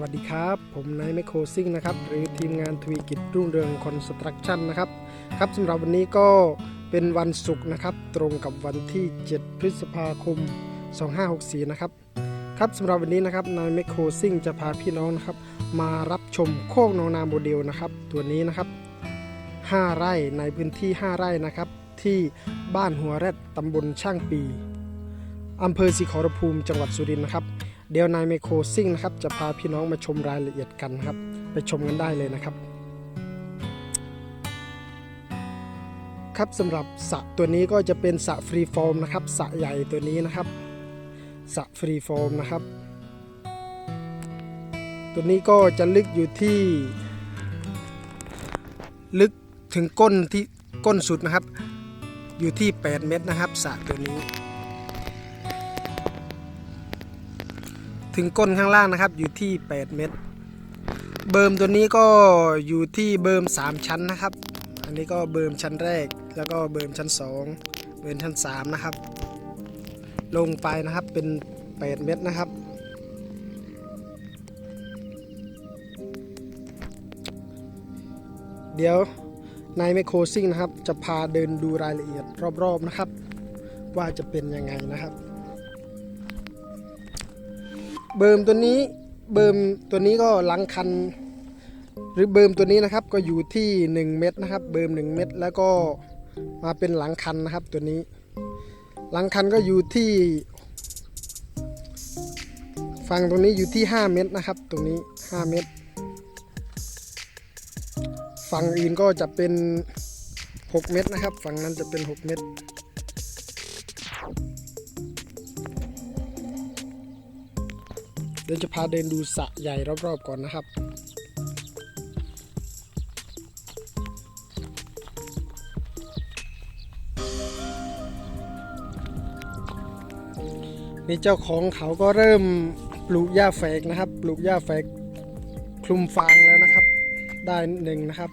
สวัสดีครับ ผมนายแมคโครซิ่งนะครับ หรือทีมงานทวีกิจรุ่งเรืองคอนสตรักชั่นนะครับครับสำหรับวันนี้ก็เป็นวันศุกร์นะครับ ตรงกับวันที่ 7 พฤษภาคม 2564 นะครับ ครับสำหรับวันนี้นะครับนายแมคโครซิ่งจะพาพี่น้องนะครับ มารับชมโคกนองนาโมเดลนะครับ ตัวนี้นะครับ 5 ไร่ในพื้นที่ 5 ไร่นะครับ ที่บ้านหัวแรดตำบลช่างปีอำเภอศรีขอรภูมิจังหวัดสุรินทร์นะครับ เดี๋ยวนายไมโครซิ่งนะครับ จะพาพี่น้องมาชมรายละเอียดกันครับ ไปชมกันได้เลยนะครับ ครับสำหรับสระตัวนี้ก็จะเป็นสระฟรีฟอร์มนะครับสระใหญ่ตัวนี้นะครับสระฟรีฟอร์มนะครับ ตัวนี้ก็จะลึกอยู่ที่ ลึกถึงก้นที่ก้นสุดนะครับ อยู่ที่ 8 เมตรนะครับสระตัวนี้ ถึงก้นข้างล่างนะครับ อยู่ที่ 8 เมตร เบิร์มตัวนี้ก็อยู่ที่เบิร์ม 3 ชั้นนะครับ อันนี้ก็เบิร์มชั้นแรก แล้วก็เบิร์มชั้น 2 เบิร์มชั้น 3 นะครับ ลงไปนะครับเป็น 8 เมตรนะครับเดี๋ยวนายแมโครซิ่งนะครับ จะพาเดินดูรายละเอียดรอบๆนะครับ ว่าจะเป็นยังไงนะครับ เบิร์มตัวนี้เบิร์มตัวนี้ก็หลังคัน หรือเบิร์มตัวนี้นะครับก็อยู่ที่ 1 เม็ดนะครับ เบิร์ม1 เม็ดแล้วก็มาเป็นหลังคันนะครับตัวนี้ หลังคันก็อยู่ที่ฝั่งตรงนี้อยู่ที่ 5 เม็ดนะครับ ตรงนี้ 5 เม็ดฝั่งอื่นก็จะเป็น 6 เม็ดนะครับ ฝั่งนั้นจะเป็น 6 เม็ด เดี๋ยวจะพาเดินดูสระใหญ่รอบๆก่อนนะครับนี่เจ้าของเขาก็เริ่มปลูกหญ้าแฝกนะครับ ปลูกหญ้าแฝกคลุมฟางแล้วนะครับ ได้หนึ่งนะครับ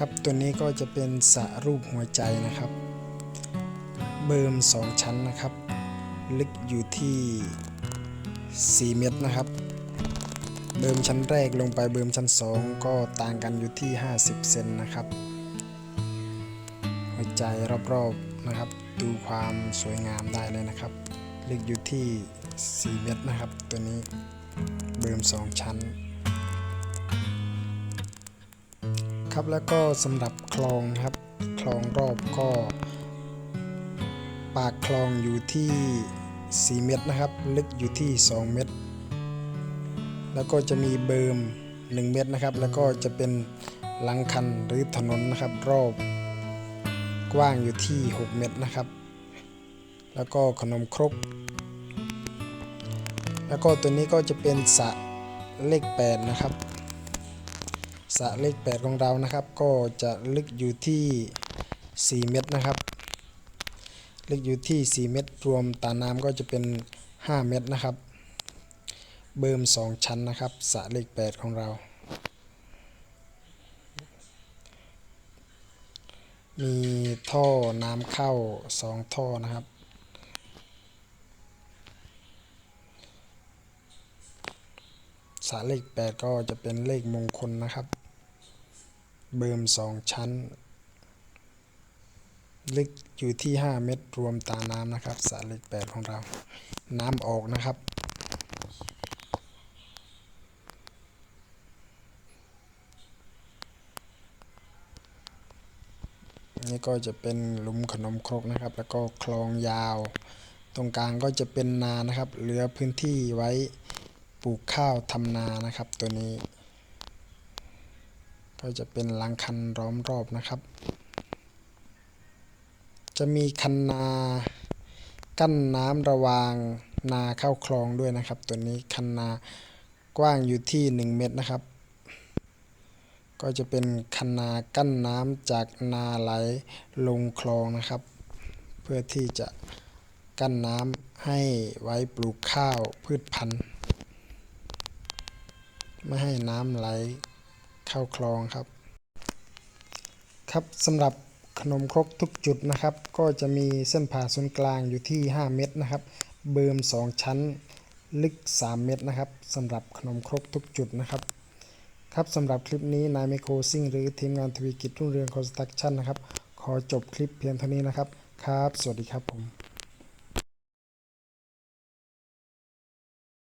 ครับตัวนี้ก็จะเป็นสระรูปหัวใจนะครับ เบิร์มสองชั้นนะครับ ลึกอยู่ที่ 4 เมตรนะครับ เบิร์มชั้นแรกลงไปเบิร์มชั้น 2 ก็ต่างกันอยู่ที่ 50 เซนนะครับ หัวใจรอบๆนะครับ ดูความสวยงามได้เลยนะครับ ลึกอยู่ที่ 4 เมตรนะครับ ตัวนี้เบิร์มสองชั้น ครับแล้วก็สำหรับคลองครับคลองรอบก็ ปากคลองอยู่ที่ 4 เมตรนะครับ ลึกอยู่ที่ 2 เมตร แล้วก็จะมีเบิร์ม1 เมตรนะครับ แล้วก็จะเป็นหลังคันหรือถนนนะครับ รอบ กว้างอยู่ที่ 6 เมตรนะครับ แล้วก็ขนมครก แล้วก็ตัวนี้ก็จะเป็นสะเลข 8 นะครับ สระเลข8ของเรานะครับ ก็จะลึกอยู่ที่ 4 เมตรนะครับ ลึกอยู่ที่ 4 เมตร รวมตาน้ำก็จะเป็น 5 เมตรนะครับ เบิ่ม 2 ชั้นนะครับสระเลข8ของเรา มีท่อน้ำเข้า 2 ท่อนะครับสระเลข8ก็จะเป็นเลขมงคลนะครับ เบิ่ม2ชั้น ลึกอยู่ที่ 5 เมตรรวมตาน้ำนะครับสระเลข8ของเรา น้ำออกนะครับนี่ก็จะเป็นหลุมขนมครกนะครับ แล้วก็คลองยาว ตรงกลางก็จะเป็นนานะครับ เหลือพื้นที่ไว้ปลูกข้าวทำนานะครับตัวนี้ ก็จะเป็นหลังคันล้อมรอบนะครับ จะมีคันนากั้นน้ำระวางนาเข้าคลองด้วยนะครับ ตัวนี้คันนากว้างอยู่ที่ 1 เมตรนะครับ ก็จะเป็นคันนากั้นน้ำจากนาไหลลงคลองนะครับ เพื่อที่จะกั้นน้ำให้ไว้ปลูกข้าวพืชพันธุ์ ไม่ให้น้ำไหล เข้าคลองครับ ครับสำหรับขนมครกทุกจุดนะครับ ก็จะมีเส้นผ่าศูนย์กลางอยู่ที่ 5 เมตรนะครับ เบิร์ม2 ชั้นลึก 3 เมตรนะครับสำหรับขนมครกทุกจุดนะครับ ครับสำหรับคลิปนี้นายไมโครซิ่งหรือทีมงานทวีกิจรุ่งเรืองคอนสตรักชั่นนะครับ ขอจบคลิปเพียงเท่านี้นะครับ ครับ สวัสดีครับผม